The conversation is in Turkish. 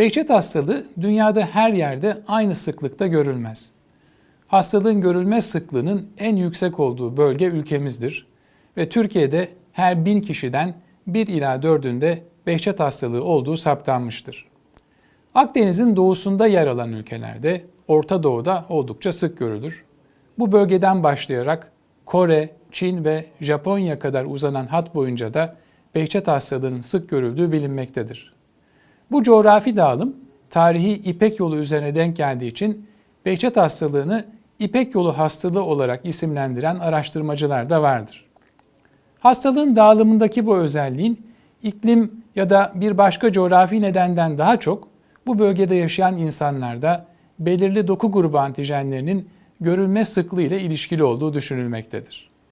Behçet hastalığı dünyada her yerde aynı sıklıkta görülmez. Hastalığın görülme sıklığının en yüksek olduğu bölge ülkemizdir ve Türkiye'de her bin kişiden 1 ila 4'ünde Behçet hastalığı olduğu saptanmıştır. Akdeniz'in doğusunda yer alan ülkelerde, Orta Doğu'da oldukça sık görülür. Bu bölgeden başlayarak Kore, Çin ve Japonya kadar uzanan hat boyunca da Behçet hastalığının sık görüldüğü bilinmektedir. Bu coğrafi dağılım tarihi İpek yolu üzerine denk geldiği için Behçet hastalığını İpek yolu hastalığı olarak isimlendiren araştırmacılar da vardır. Hastalığın dağılımındaki bu özelliğin iklim ya da bir başka coğrafi nedenden daha çok bu bölgede yaşayan insanlarda belirli doku grubu antijenlerinin görülme sıklığı ile ilişkili olduğu düşünülmektedir.